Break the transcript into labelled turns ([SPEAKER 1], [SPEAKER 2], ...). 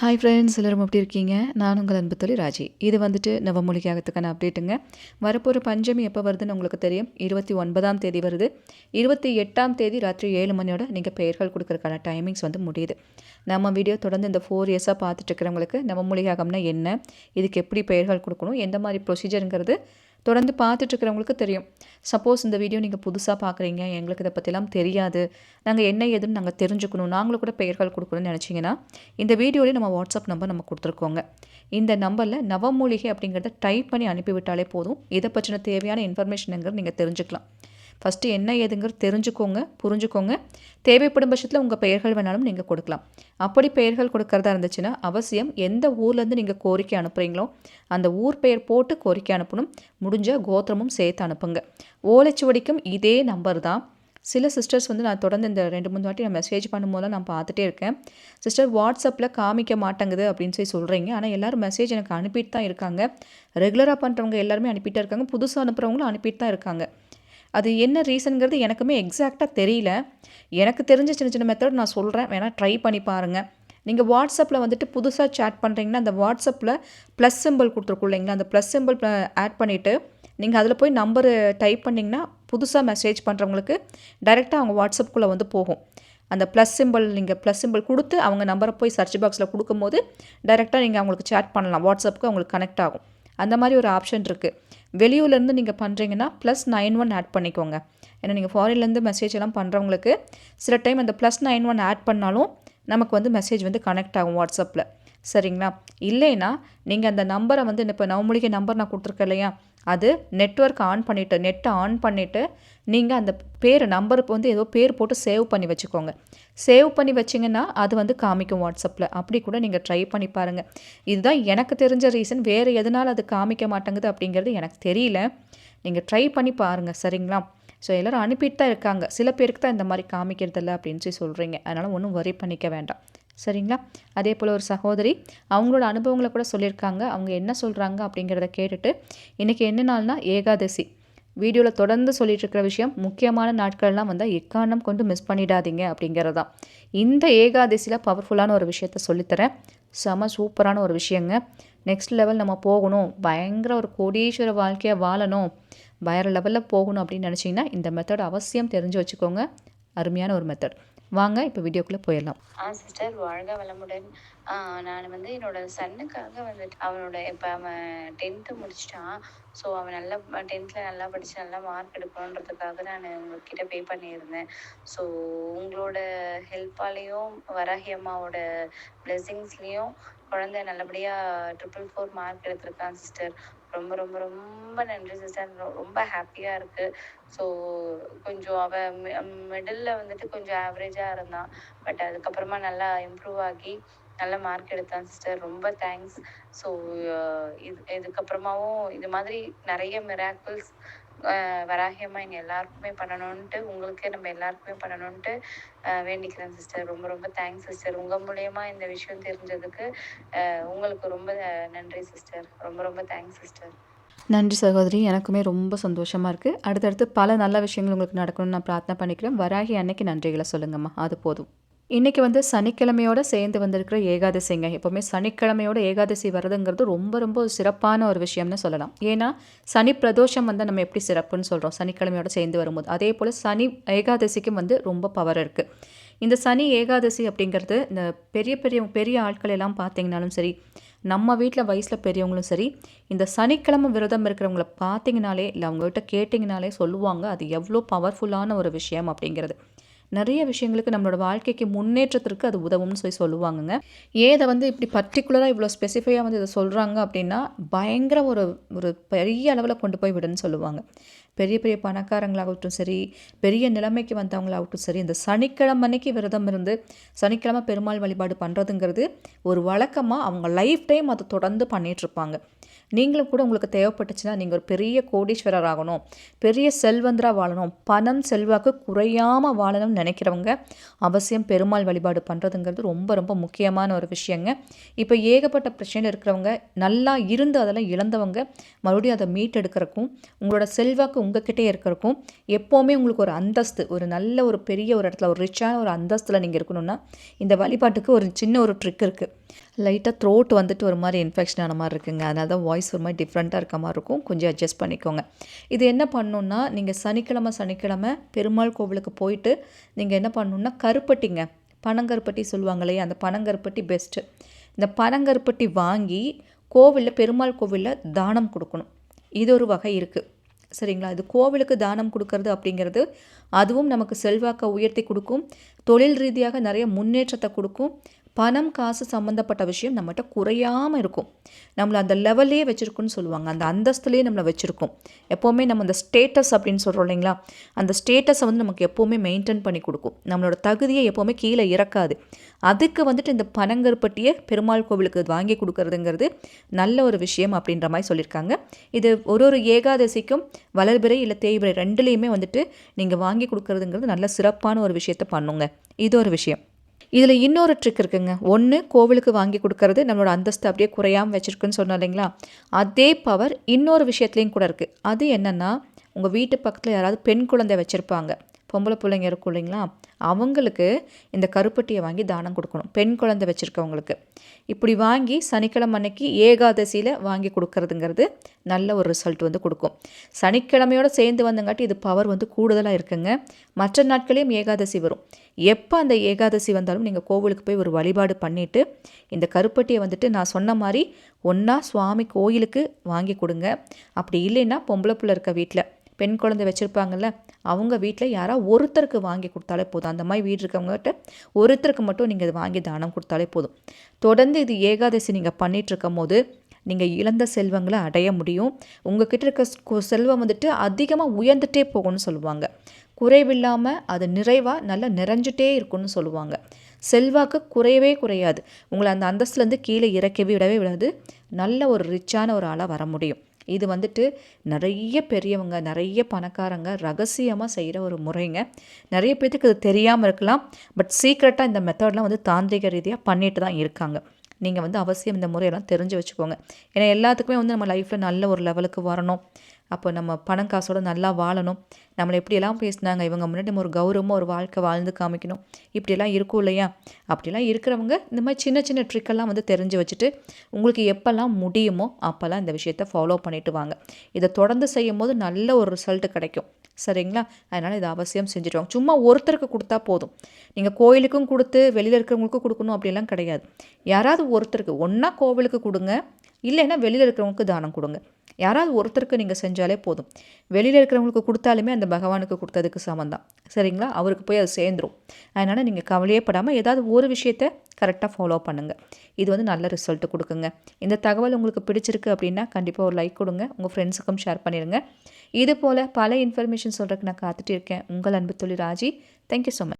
[SPEAKER 1] Hi friends எல்லோரும் எப்படி இருக்கீங்க? நான் உங்கள் அன்பு தொழில் ராஜி. இது வந்துட்டு நவமொழிக்காகத்துக்கான அப்டேட்டுங்க வரப்போகிற பஞ்சமி எப்போ வருதுன்னு உங்களுக்கு தெரியும். இருபத்தி ஒன்பதாம் தேதி வருது. இருபத்தி எட்டாம் தேதி ராத்திரி ஏழு மணியோட நீங்கள் பெயர்கள் கொடுக்குறக்கான டைமிங்ஸ் வந்து முடியுது. நம்ம வீடியோ தொடர்ந்து இந்த ஃபோர் இயர்ஸாக பார்த்துட்டு இருக்கிறவங்களுக்கு நவமொழியாகம்னா என்ன? இதுக்கு எப்படி பெயர்கள் கொடுக்கணும்? எந்த மாதிரி ப்ரொசீஜருங்கிறது தொடர்ந்து பார்த்துட்ருக்கிறவங்களுக்கு தெரியும். சப்போஸ் இந்த வீடியோ நீங்கள் புதுசாக பார்க்குறீங்க எங்களுக்கு இதை பற்றிலாம் தெரியாது. நாங்கள் என்ன ஏதுன்னு நாங்கள் தெரிஞ்சுக்கணும். நாங்களும் கூட பெயர்கள் கொடுக்கணும்னு நினச்சிங்கன்னா இந்த வீடியோலேயே நம்ம வாட்ஸ்அப் நம்பர் நம்ம கொடுத்துருக்கோங்க. இந்த நம்பரில் நவமூலிகை அப்படிங்கிறத டைப் பண்ணி அனுப்பிவிட்டாலே போதும். இதை பற்றின தேவையான இன்ஃபர்மேஷனுங்கிறது நீங்கள் தெரிஞ்சுக்கலாம். ஃபஸ்ட்டு என்ன ஏதுங்கிறது தெரிஞ்சுக்கோங்க புரிஞ்சுக்கோங்க. தேவைப்படும் பட்சத்தில் உங்கள் பெயர்கள் வேணாலும் நீங்கள் கொடுக்கலாம். அப்படி பெயர்கள் கொடுக்கறதா இருந்துச்சுன்னா அவசியம் எந்த ஊர்லேருந்து நீங்கள் கோரிக்கை அனுப்புகிறீங்களோ அந்த ஊர் பெயர் போட்டு கோரிக்கை அனுப்பணும். முடிஞ்ச கோத்திரமும் சேர்த்து அனுப்புங்க. ஓலைச்சுவடிக்கும் இதே நம்பர் தான். சில சிஸ்டர்ஸ் வந்து நான் தொடர்ந்து இந்த ரெண்டு மூணு வாட்டி நான் மெசேஜ் பண்ணும்போது நான் பார்த்துட்டே இருக்கேன். சிஸ்டர் வாட்ஸ்அப்பில் காமிக்க மாட்டேங்குது அப்படின்னு சொல்லி சொல்கிறீங்க ஆனால் எல்லோரும் மெசேஜ் எனக்கு அனுப்பிட்டு தான் இருக்காங்க. ரெகுலராக பண்ணுறவங்க எல்லாருமே அனுப்பிட்டு இருக்காங்க. புதுசாக அனுப்புகிறவங்களும் அனுப்பிட்டு தான் இருக்காங்க. அது என்ன ரீசனுங்கிறது எனக்குமே எக்ஸாக்டாக தெரியல. எனக்கு தெரிஞ்ச சின்ன சின்ன மெத்தட் நான் சொல்கிறேன் வேணால் ட்ரை பண்ணி பாருங்கள் நீங்கள் வாட்ஸ்அப்பில் வந்துட்டு புதுசாக சேட் பண்ணுறீங்கன்னா அந்த வாட்ஸ்அப்பில் ப்ளஸ் சிம்பிள் கொடுத்துருக்கோம் இல்லைங்களா? அந்த ப்ளஸ் சிம்பிள் ஆட் பண்ணிவிட்டு நீங்கள் அதில் போய் நம்பரு டைப் பண்ணிங்கன்னா புதுசாக மெசேஜ் பண்ணுறவங்களுக்கு டைரெக்டாக அவங்க வாட்ஸ்அப்புக்குள்ளே வந்து போகும். அந்த ப்ளஸ் சிம்பிள் நீங்கள் ப்ளஸ் சிம்பிள் கொடுத்து அவங்க நம்பரை போய் சர்ச் பாக்ஸில் கொடுக்கும்போது டைரெக்டாக நீங்கள் அவங்களுக்கு சேட் பண்ணலாம். வாட்ஸ்அப்புக்கு அவங்களுக்கு கனெக்ட் ஆகும். அந்த மாதிரி ஒரு ஆப்ஷன் இருக்குது வெளியூர்லேருந்து நீங்கள் பண்ணுறீங்கன்னா ப்ளஸ் நைன் ஒன் ஆட் பண்ணிக்கோங்க. ஏன்னா நீங்கள் ஃபாரின்லேருந்து மெசேஜ் எல்லாம் பண்ணுறவங்களுக்கு சில டைம் அந்த ப்ளஸ் நைன் ஒன் ஆட் பண்ணாலும் நமக்கு வந்து மெசேஜ் வந்து கனெக்ட் ஆகும் வாட்ஸ்அப்பில் சரிங்களா? இல்லைன்னா நீங்கள் அந்த நம்பரை வந்து இப்போ நவமொழிகை நம்பர் நான் கொடுத்துருக்கேன் இல்லையா? அது நெட்ஒர்க் ஆன் பண்ணிவிட்டு நெட்டை ஆன் பண்ணிவிட்டு நீங்கள் அந்த பேர் நம்பருக்கு வந்து ஏதோ பேர் போட்டு சேவ் பண்ணி வச்சுக்கோங்க. சேவ் பண்ணி வச்சிங்கன்னா அது வந்து காமிக்கும் வாட்ஸ்அப்பில் அப்படி கூட நீங்கள் ட்ரை பண்ணி பாருங்கள் இதுதான் எனக்கு தெரிஞ்ச ரீசன் வேறு எதனால் அது காமிக்க மாட்டேங்குது அப்படிங்கிறது எனக்கு தெரியல. நீங்கள் ட்ரை பண்ணி பாருங்கள் சரிங்களா? ஸோ எல்லோரும் அனுப்பிட்டு தான் இருக்காங்க. சில பேருக்கு தான் இந்த மாதிரி காமிக்கிறதில்ல அப்படின்னு சொல்லி சொல்கிறீங்க அதனால் ஒன்றும் வரி பண்ணிக்க வேண்டாம். சரிங்களா? அதே போல் ஒரு சகோதரி அவங்களோட அனுபவங்களை கூட சொல்லியிருக்காங்க. அவங்க என்ன சொல்கிறாங்க அப்படிங்கிறத கேட்டுட்டு இன்றைக்கி என்ன நாள்னா ஏகாதசி. வீடியோவில் தொடர்ந்து சொல்லிட்டு இருக்கிற விஷயம் முக்கியமான நாட்கள்லாம் வந்தால் எக்காரணம் கொண்டு மிஸ் பண்ணிடாதீங்க அப்படிங்கிறது. தான் இந்த ஏகாதசியில் பவர்ஃபுல்லான ஒரு விஷயத்த சொல்லித்தரேன். செம சூப்பரான ஒரு விஷயங்க. நெக்ஸ்ட் லெவல் நம்ம போகணும். பயங்கர ஒரு கோடீஸ்வர வாழ்க்கையை வாழணும். வேறு லெவலில் போகணும் அப்படின்னு நினச்சிங்கன்னா இந்த மெத்தட் அவசியம் தெரிஞ்சு வச்சுக்கோங்க. அருமையான ஒரு மெத்தட் வாங்க இப்போ வீடியோக்குள்ளே போயிடலாம்.
[SPEAKER 2] ஆ சிஸ்டர் வாழ்க வளமுடன். நான் வந்து என்னோட சன்னுக்காக வந்துட்டு அவனோட இப்போ அவன் டென்த்து முடிச்சிட்டான். ஸோ அவன் நல்லா டென்த்தில் நல்லா படித்து நல்லா மார்க் எடுக்கணுன்றதுக்காக நான் உங்ககிட்ட பே பண்ணியிருந்தேன். ஸோ உங்களோட ஹெல்ப்பாலேயும் வராகி அம்மாவோட பிளெஸிங்ஸ்லேயும் குழந்தை நல்லபடியாக ட்ரிபிள் ஃபோர் மார்க் எடுத்திருக்கான் சிஸ்டர் ரொம்ப ரொம்ப ரொம்ப நன்றி சிஸ்டர் ரொம்ப ஹாப்பியாக இருக்குது ஸோ கொஞ்சம் அவன் மிடில் um, வந்துட்டு கொஞ்சம் ஆவரேஜாக இருந்தான் பட் அதுக்கப்புறமா நல்லா இம்ப்ரூவ் ஆகி நல்ல மார்க் எடுத்தான் சிஸ்டர் ரொம்ப தேங்க்ஸ் ஸோ uh, இது இதுக்கப்புறமாவும் இது மாதிரி நிறைய மிராக்கிள்ஸ் வராகியமாக எங்கள் எல்லாருக்குமே பண்ணணும்ன்ட்டு உங்களுக்கு நம்ம எல்லாருக்குமே பண்ணணுன்ட்டு வேண்டிக்கிறேன் சிஸ்டர் ரொம்ப ரொம்ப தேங்க்ஸ் சிஸ்டர் உங்கள் மூலயமா இந்த விஷயம் தெரிஞ்சதுக்கு உங்களுக்கு ரொம்ப நன்றி சிஸ்டர் ரொம்ப ரொம்ப தேங்க்ஸ் சிஸ்டர்
[SPEAKER 1] நன்றி சகோதரி. எனக்குமே ரொம்ப சந்தோஷமாக இருக்குது அடுத்தடுத்து பல நல்ல விஷயங்கள் உங்களுக்கு நடக்கணும்னு நான் பிரார்த்தனை பண்ணிக்கிறேன். வராகி அன்னைக்கு நன்றிகளை சொல்லுங்கம்மா. அது போதும். இன்றைக்கி வந்து சனிக்கிழமையோடு சேர்ந்து வந்திருக்கிற ஏகாதசிங்க. எப்போவுமே சனிக்கிழமையோட ஏகாதசி வர்றதுங்கிறது ரொம்ப ரொம்ப சிறப்பான ஒரு விஷயம்னு சொல்லலாம். ஏன்னா சனி பிரதோஷம் வந்து நம்ம எப்படி சிறப்புன்னு சொல்கிறோம் சனிக்கிழமையோட சேர்ந்து வரும்போது. அதே போல் சனி ஏகாதசிக்கும் வந்து ரொம்ப பவர் இருக்குது இந்த சனி ஏகாதசி அப்படிங்கிறது இந்த பெரிய பெரிய பெரிய ஆட்கள் எல்லாம் பார்த்தீங்கனாலும் சரி நம்ம வீட்டில் வயசில் பெரியவங்களும் சரி இந்த சனிக்கிழமை விரதம் இருக்கிறவங்கள பார்த்தீங்கனாலே இல்லை அவங்ககிட்ட கேட்டிங்கனாலே சொல்லுவாங்க. அது எவ்வளோ பவர்ஃபுல்லான ஒரு விஷயம் அப்படிங்கிறது. நிறைய விஷயங்களுக்கு நம்மளோட வாழ்க்கைக்கு முன்னேற்றத்திற்கு அது உதவும்னு சொல்லி சொல்லுவாங்கங்க. ஏதை வந்து இப்படி பர்டிகுலராக இவ்வளோ ஸ்பெசிஃபையாக வந்து இதை சொல்கிறாங்க அப்படின்னா பயங்கர ஒரு ஒரு பெரிய அளவில் கொண்டு போய் விடுன்னு சொல்லுவாங்க. பெரிய பெரிய பணக்காரங்களாகட்டும் சரி பெரிய நிலைமைக்கு வந்தவங்களாகட்டும் சரி இந்த சனிக்கிழமை அன்னைக்கு விரதம் இருந்து சனிக்கிழமை பெருமாள் வழிபாடு பண்ணுறதுங்கிறது ஒரு வழக்கமாக அவங்க லைஃப் டைம் அதை தொடர்ந்து பண்ணிகிட்ருப்பாங்க நீங்களும் கூட உங்களுக்கு தேவைப்பட்டுச்சுன்னா நீங்கள் ஒரு பெரிய கோடீஸ்வரர் ஆகணும் பெரிய செல்வந்தராக வாழணும் பணம் செல்வாக்கு குறையாமல் வாழணும்னு நினைக்கிறவங்க அவசியம் பெருமாள் வழிபாடு பண்ணுறதுங்கிறது ரொம்ப ரொம்ப முக்கியமான ஒரு விஷயங்க. இப்போ ஏகப்பட்ட பிரச்சனையில் இருக்கிறவங்க நல்லா இருந்து அதெல்லாம் இழந்தவங்க மறுபடியும் அதை மீட்டெடுக்கிறக்கும் உங்களோட செல்வாக்கு உங்ககிட்டே இருக்கிறக்கும் எப்போவுமே உங்களுக்கு ஒரு அந்தஸ்து ஒரு நல்ல ஒரு பெரிய ஒரு இடத்துல ஒரு ரிச்சான ஒரு அந்தஸ்தில் நீங்கள் இருக்கணும்னா இந்த வழிபாட்டுக்கு ஒரு சின்ன ஒரு ட்ரிக் இருக்குது லைட்டாக த்ரோட் வந்துட்டு ஒரு மாதிரி இன்ஃபெக்ஷன் ஆன மாதிரி இருக்குங்க. அதனால தான் வாய்ஸ் ஒரு மாதிரி டிஃப்ரெண்ட்டாக இருக்க மாதிரி இருக்கும். கொஞ்சம் அட்ஜஸ்ட் பண்ணிக்கோங்க. இது என்ன பண்ணணுன்னா நீங்கள் சனிக்கிழமை சனிக்கிழமை பெருமாள் கோவிலுக்கு போயிட்டு நீங்கள் என்ன பண்ணணுன்னா கருப்பட்டிங்க. பனங்கருப்பட்டி சொல்லுவாங்க இல்லையா அந்த பனங்கருப்பட்டி பெஸ்ட்டு இந்த பனங்கருப்பட்டி வாங்கி கோவிலில் பெருமாள் கோவிலில் தானம் கொடுக்கணும். இது ஒரு வகை இருக்குது சரிங்களா? இது கோவிலுக்கு தானம் கொடுக்கறது அப்படிங்கிறது அதுவும் நமக்கு செல்வாக்கை உயர்த்தி கொடுக்கும். தொழில் ரீதியாக நிறைய முன்னேற்றத்தை கொடுக்கும். பணம் காசு சம்மந்தப்பட்ட விஷயம் நம்மகிட்ட குறையாமல் இருக்கும். நம்மளை அந்த லெவல்லே வச்சுருக்குன்னு சொல்லுவாங்க. அந்த அந்தஸ்துலேயே நம்மளை வச்சுருக்கோம். எப்போவுமே நம்ம அந்த ஸ்டேட்டஸ் அப்படின்னு சொல்கிறோம் இல்லைங்களா? அந்த ஸ்டேட்டஸை வந்து நமக்கு எப்போவுமே மெயின்டைன் பண்ணி கொடுக்கும். நம்மளோட தகுதியை எப்போவுமே கீழே இறக்காது. அதுக்கு வந்துட்டு இந்த பனங்கருப்பட்டியை பெருமாள் கோவிலுக்கு வாங்கி கொடுக்கறதுங்கிறது நல்ல ஒரு விஷயம் அப்படின்ற மாதிரி சொல்லியிருக்காங்க. இது ஒரு ஒரு ஏகாதசிக்கும் வளர்பிறை இல்லை தேய்பிறை ரெண்டுலேயுமே வந்துட்டு நீங்கள் வாங்கி கொடுக்கறதுங்கிறது நல்ல சிறப்பான ஒரு விஷயத்தை பண்ணுங்க. இது ஒரு விஷயம். இதில் இன்னொரு ட்ரிக் இருக்குங்க. ஒன்று கோவிலுக்கு வாங்கி கொடுக்கறது நம்மளோட அந்தஸ்து அப்படியே குறையாமல் வச்சுருக்குன்னு சொன்னோம் இல்லைங்களா? அதே பவர் இன்னொரு விஷயத்துலேயும் கூட இருக்குது அது என்னென்னா உங்கள் வீட்டு பக்கத்தில் யாராவது பெண் குழந்தை வச்சுருப்பாங்க. பொம்பளை பிள்ளைங்க இருக்கும் இல்லைங்களா? அவங்களுக்கு இந்த கருப்பட்டியை வாங்கி தானம் கொடுக்கணும். பெண் குழந்தை வச்சுருக்கவங்களுக்கு. இப்படி வாங்கி சனிக்கிழமை அன்னைக்கு ஏகாதசியில் வாங்கி கொடுக்கறதுங்கிறது நல்ல ஒரு ரிசல்ட் வந்து கொடுக்கும். சனிக்கிழமையோடு சேர்ந்து வந்தங்காட்டி இது பவர் வந்து கூடுதலாக இருக்குங்க. மற்ற நாட்களையும் ஏகாதசி வரும். எப்போ அந்த ஏகாதசி வந்தாலும் நீங்கள் கோவிலுக்கு போய் ஒரு வழிபாடு பண்ணிவிட்டு இந்த கருப்பட்டியை வந்துட்டு நான் சொன்ன மாதிரி ஒன்றா சுவாமி கோயிலுக்கு வாங்கி கொடுங்க. அப்படி இல்லைன்னா பொம்பளை பிள்ளை இருக்க வீட்டில் பெண் குழந்தை வச்சுருப்பாங்கல்ல அவங்க வீட்டில் யாராவது ஒருத்தருக்கு வாங்கி கொடுத்தாலே போதும். அந்த மாதிரி வீடு இருக்கவங்ககிட்ட ஒருத்தருக்கு மட்டும் நீங்கள் இது வாங்கி தானம் கொடுத்தாலே போதும். தொடர்ந்து இது ஏகாதசி நீங்கள் பண்ணிட்டு இருக்கும் போது நீங்கள் இழந்த செல்வங்களை அடைய முடியும். உங்ககிட்ட இருக்க செல்வம் வந்துட்டு அதிகமாக உயர்ந்துட்டே போகும்னு சொல்லுவாங்க. குறைவில்லாமல் அது நிறைவாக நல்லா நிறைஞ்சிட்டே இருக்கும்னு சொல்லுவாங்க. செல்வாக்கு குறையவே குறையாது. உங்களை அந்த அந்தஸ்துலேருந்து கீழே இறக்கவே விடவே விடாது. நல்ல ஒரு ரிச்சான ஒரு ஆளாக வர முடியும். இது வந்துட்டு நிறைய பெரியவங்க நிறைய பணக்காரங்க ரகசியமாக செய்கிற ஒரு முறைங்க. நிறைய பேர்த்துக்கு இது தெரியாமல் இருக்கலாம். பட் சீக்ரெட்டாக இந்த மெத்தட்லாம் வந்து தாந்திரிக ரீதியாக பண்ணிட்டு தான் இருக்காங்க. நீங்கள் வந்து அவசியம் இந்த முறையெல்லாம் தெரிஞ்சு வச்சுக்கோங்க. ஏன்னா எல்லாத்துக்குமே வந்து நம்ம லைஃப்பில் நல்ல ஒரு லெவலுக்கு வரணும். அப்போ நம்ம பணம் காசோட நல்லா வாழணும். நம்மளை எப்படியெல்லாம் பேசினாங்க இவங்க முன்னாடி நம்ம ஒரு கௌரவமாக ஒரு வாழ்க்கை வாழ்ந்து காமிக்கணும். இப்படியெல்லாம் இருக்கும் இல்லையா? அப்படிலாம் இருக்கிறவங்க இந்த மாதிரி சின்ன சின்ன ட்ரிக்கெல்லாம் வந்து தெரிஞ்சு வச்சுட்டு உங்களுக்கு எப்போல்லாம் முடியுமோ அப்போல்லாம் இந்த விஷயத்த ஃபாலோ பண்ணிட்டு வாங்க. இதை தொடர்ந்து செய்யும் போது நல்ல ஒரு ரிசல்ட் கிடைக்கும். சரிங்களா? அதனால் இதை அவசியம் செஞ்சுட்டு வாங்க. சும்மா ஒருத்தருக்கு கொடுத்தா போதும். நீங்கள் கோயிலுக்கும் கொடுத்து வெளியில் இருக்கிறவங்களுக்கும் கொடுக்கணும் அப்படிலாம் கிடையாது. யாராவது ஒருத்தருக்கு ஒன்றா கோவிலுக்கு கொடுங்க இல்லைன்னா வெளியில் இருக்கிறவங்களுக்கு தானம் கொடுங்க. யாராவது ஒருத்தருக்கு நீங்கள் செஞ்சாலே போதும். வெளியில் இருக்கிறவங்களுக்கு கொடுத்தாலுமே அந்த பகவானுக்கு கொடுத்ததுக்கு சமம் தான் சரிங்களா? அவருக்கு போய் அது சேர்ந்துரும். அதனால் நீங்கள் கவலையே படாமல் ஏதாவது ஒரு விஷயத்த கரெக்டாக ஃபாலோ பண்ணுங்கள் இது வந்து நல்ல ரிசல்ட்டு கொடுக்குங்க. இந்த தகவல் உங்களுக்கு பிடிச்சிருக்கு அப்படின்னா கண்டிப்பாக ஒரு லைக் கொடுங்க. உங்கள் ஃப்ரெண்ட்ஸுக்கும் ஷேர் பண்ணிடுங்க. இது போல் பல இன்ஃபர்மேஷன் சொல்கிறதுக்கு நான் காத்துட்டு இருக்கேன். உங்கள் அன்பு தொழில் ராஜி. Thank you so much